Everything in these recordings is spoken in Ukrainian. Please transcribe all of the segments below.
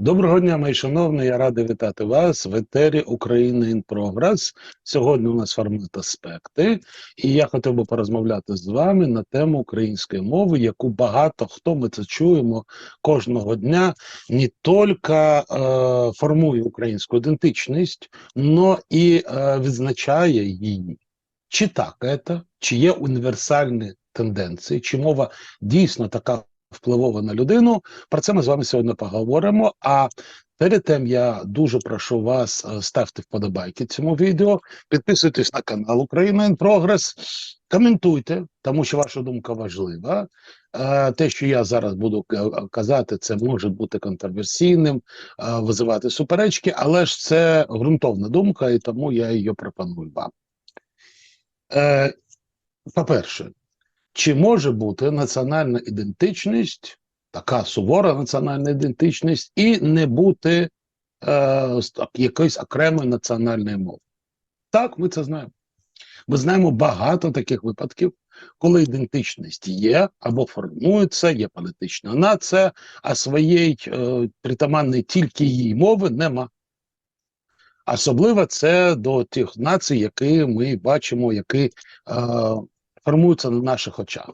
Доброго дня, мої шановні. Я радий вітати вас в етері України in Progress. Сьогодні у нас формат аспекти, і я хотів би порозмовляти з вами на тему української мови, яку багато хто ми це чуємо кожного дня, не тільки е, формує українську ідентичність, но і е, відзначає її. Чи так це, чи є універсальні тенденції, чи мова дійсно така впливова на людину. Про це ми з вами сьогодні поговоримо. А перед тим я дуже прошу вас е, ставте вподобайки цьому відео, підписуйтесь на канал Україна Progress, коментуйте, тому що ваша думка важлива. Е, Те, що я зараз буду казати, це може бути контроверсійним, е, визивати суперечки, але ж це ґрунтовна думка, і тому я її пропоную вам. Е, По-перше, чи може бути національна ідентичність, така сувора національна ідентичність, і не бути е, якоїсь окремої національної мови? Так, ми це знаємо. Ми знаємо багато таких випадків, коли ідентичність є або формується, є політична нація, а своєї е, притаманної тільки її мови нема. Особливо це до тих націй, які ми бачимо, які е, формуються на наших очах.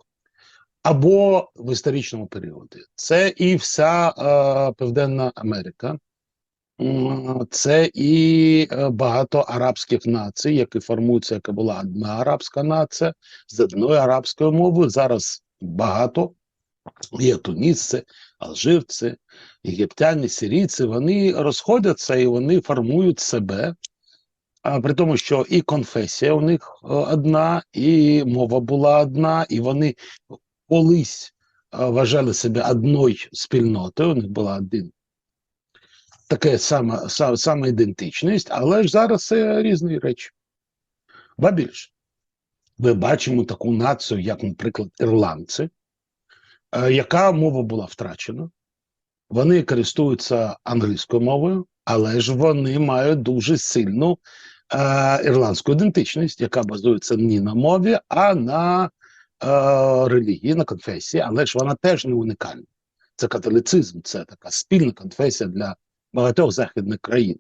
Або в історичному періоді. Це і вся е, Південна Америка, це і е, багато арабських націй, які формуються, яка була одна арабська нація з одною арабською мовою. Зараз багато є тунісці, алжирці, єгиптяни, сирійці. Вони розходяться і вони формують себе. При тому, що і конфесія у них е, одна, і мова була одна, і вони колись е, вважали себе одною спільнотою. У них була один таке саме, саме ідентичність, але ж зараз це різні речі. Ба більше, ми бачимо таку націю, як, наприклад, ірландці, е, яка мова була втрачена. Вони користуються англійською мовою, але ж вони мають дуже сильну е, ірландську ідентичність, яка базується не на мові, а на е, релігії, на конфесії, але ж вона теж не унікальна. Це католицизм, це така спільна конфесія для багатьох західних країн.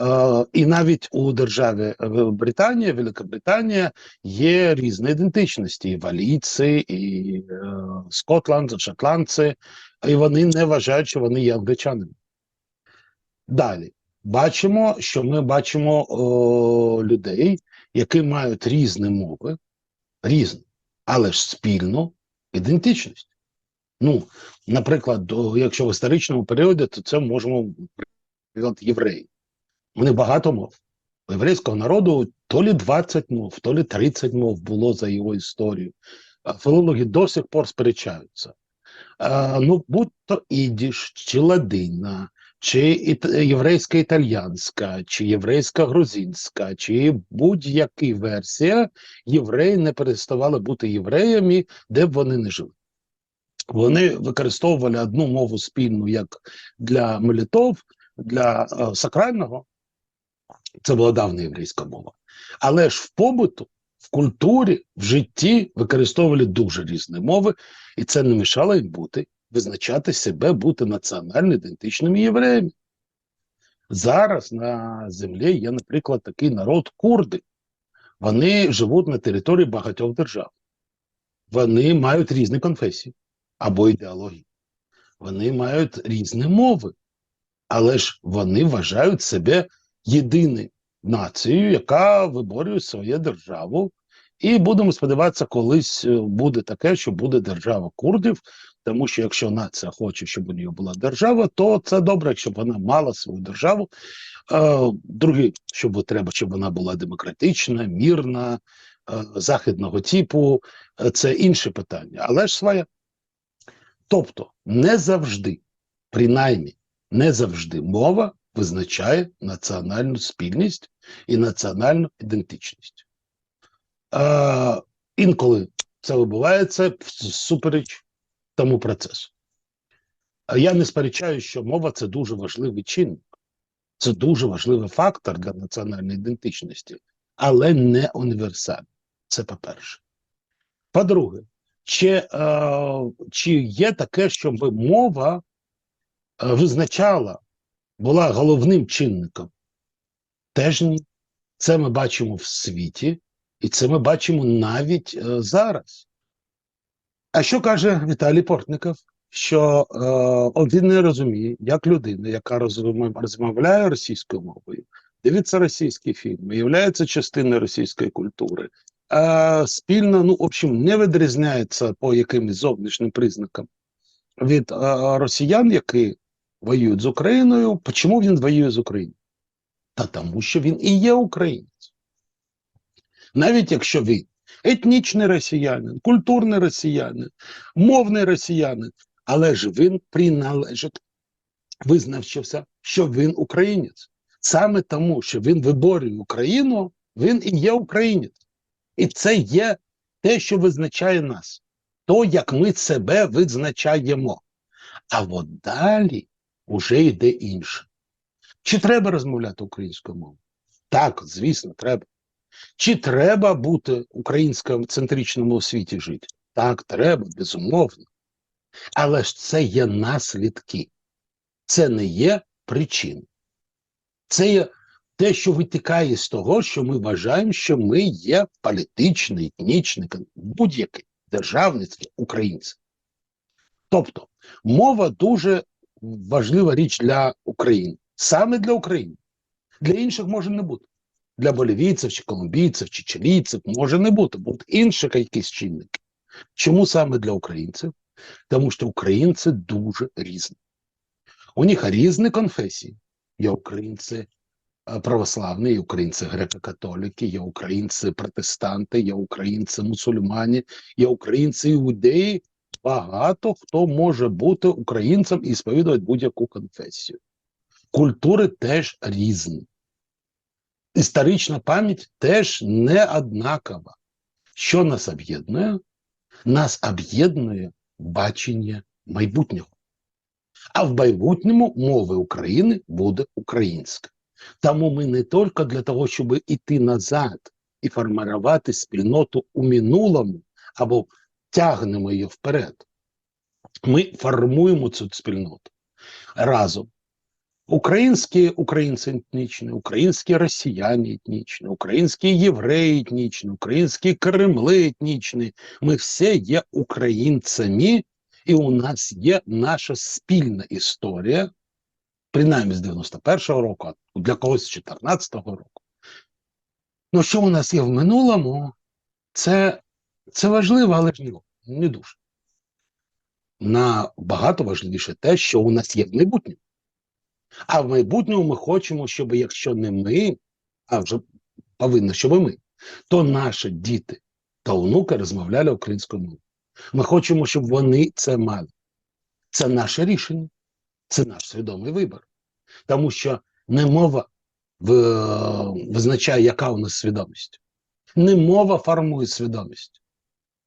Е, і навіть у державі Британія, Великобританія є різні ідентичності: і валійці, і е, Скотланд, шотландці, і вони не вважають, що вони є англичанами. Далі бачимо, що ми бачимо о, людей, які мають різні мови, різні, але ж спільну ідентичність. Ну, наприклад, якщо в історичному періоді, то це можемо наприклад, євреї. Вони багато мов. У єврейського народу то лі 20 мов, то лі 30 мов було за його історію. Філологи до сих пор сперечаються. А, ну, будь-то ідіш, чи ладина, чи єврейська італьянська, чи єврейська грузинська, чи будь-яка версія, євреї не переставали бути євреями, де б вони не жили. Вони використовували одну мову спільну як для молитов, для е, сакрального. Це була давня єврейська мова. Але ж в побуту, в культурі, в житті використовували дуже різні мови, і це не мішало їм бути, визначати себе, бути національно ідентичними євреями. Зараз на землі є, наприклад, такий народ курди. Вони живуть на території багатьох держав. Вони мають різні конфесії або ідеології. Вони мають різні мови, але ж вони вважають себе єдиною нацією, яка виборює свою державу. І будемо сподіватися, колись е, буде таке, що буде держава курдів. Тому що якщо нація хоче, щоб у нього була держава, то це добре, щоб вона мала свою державу. Е, друге, щоб треба, щоб вона була демократична, мірна, е, західного типу, е, це інше питання, але ж своя. Тобто, не завжди, принаймні, не завжди мова визначає національну спільність і національну ідентичність. Інколи це відбувається всупереч тому процесу. Я не сперечаю, що мова це дуже важливий чинник, це дуже важливий фактор для національної ідентичності, але не універсальний. Це по-перше. По-друге, чи, е, чи є таке, щоб мова е, визначала була головним чинником? Теж ні. Це ми бачимо в світі, і це ми бачимо навіть е, зараз. А що каже Віталій Портников? Що е, він не розуміє, як людина, яка розмов- розмовляє російською мовою, дивиться російські фільми, є частиною російської культури, е, спільно, ну, в общем, не відрізняється по якимось зовнішнім признакам від е, росіян, які воюють з Україною. Чому він воює з Україною? Та тому, що він і є українець. Навіть якщо він етнічний росіянин, культурний росіянин, мовний росіянин, але ж він приналежить, визнавшися, що він українець. Саме тому, що він виборює Україну, він і є українець. І це є те, що визначає нас, то, як ми себе визначаємо. А от далі вже йде інше. Чи треба розмовляти українською мовою? Так, звісно, треба. Чи треба бути українсько-центричному у світі жити? Так, треба, безумовно. Але ж це є наслідки, це не є причини. Це є те, що витікає з того, що ми вважаємо, що ми є політичний, етнічний, будь-який державницький українці. Тобто мова дуже важлива річ для України, саме для України. Для інших може не бути. Для болівійців, чи колумбійців, чи чилійців може не бути, будуть інші якісь чинники. Чому саме для українців? Тому що українці дуже різні. У них різні конфесії. Є українці е, православні, є українці греко-католики, є українці протестанти, є українці мусульмані, є українці іудеї. Багато хто може бути українцем і сповідувати будь-яку конфесію. Культури теж різні. Історична пам'ять теж не однакова. Що нас об'єднує? Нас об'єднує бачення майбутнього. А в майбутньому мови України буде українська. Тому ми не тільки для того, щоб іти назад і формувати спільноту у минулому або тягнемо її вперед. Ми формуємо цю спільноту разом. Українські українці етнічні, українські росіяни етнічні, українські євреї етнічні, українські кремли етнічні. Ми всі є українцями, і у нас є наша спільна історія, принаймні з 91-го року, а для когось з 14-го року. Ну, що у нас є в минулому, це, це важливо, але ж не, дуже. Набагато важливіше те, що у нас є в майбутньому. А в майбутньому ми хочемо, щоб якщо не ми, а вже повинно, щоб ми, то наші діти та онуки розмовляли українською мовою. Ми хочемо, щоб вони це мали. Це наше рішення, це наш свідомий вибір. Тому що не мова визначає, яка у нас свідомість. Не мова формує свідомість,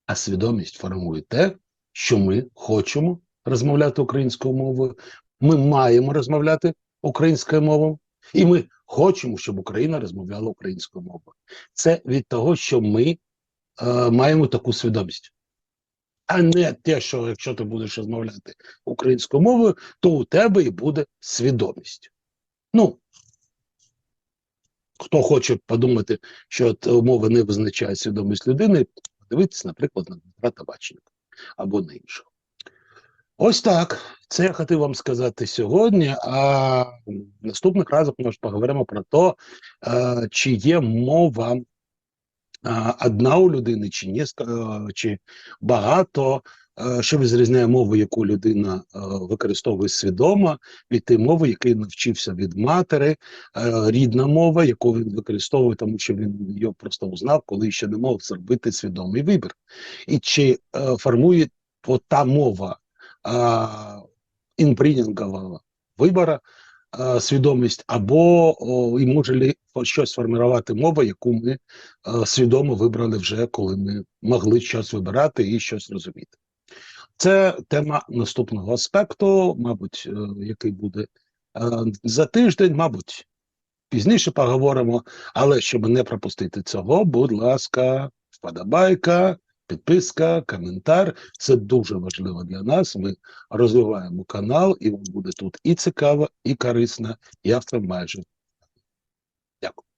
а свідомість формує те, що ми хочемо розмовляти українською мовою. Ми маємо розмовляти українською мовою, і ми хочемо, щоб Україна розмовляла українською мовою. Це від того, що ми е, маємо таку свідомість. А не те, що якщо ти будеш розмовляти українською мовою, то у тебе і буде свідомість. Ну, хто хоче подумати, що мова не визначає свідомість людини, подивитися, наприклад, на Дмитра Табаченка або на іншого. Ось так. Це я хотів вам сказати сьогодні. А наступних разах ми ж поговоримо про те, е, чи є мова е, одна у людини, чи ні, е, чи багато. Що відрізняє мову, яку людина використовує свідомо, від тієї мови, який навчився від матері, рідна мова, яку він використовує, тому що він її просто узнав, коли ще не мог зробити свідомий вибір. І чи формує та мова інпрінінгового вибора свідомість, або о, і може щось формувати мова, яку ми свідомо вибрали вже, коли ми могли щось вибирати і щось розуміти. Це тема наступного аспекту, мабуть, е, який буде е, за тиждень, мабуть, пізніше поговоримо, але щоб не пропустити цього, будь ласка, вподобайка, підписка, коментар. Це дуже важливо для нас. Ми розвиваємо канал, і буде тут і цікаво, і корисно, і майже. Дякую.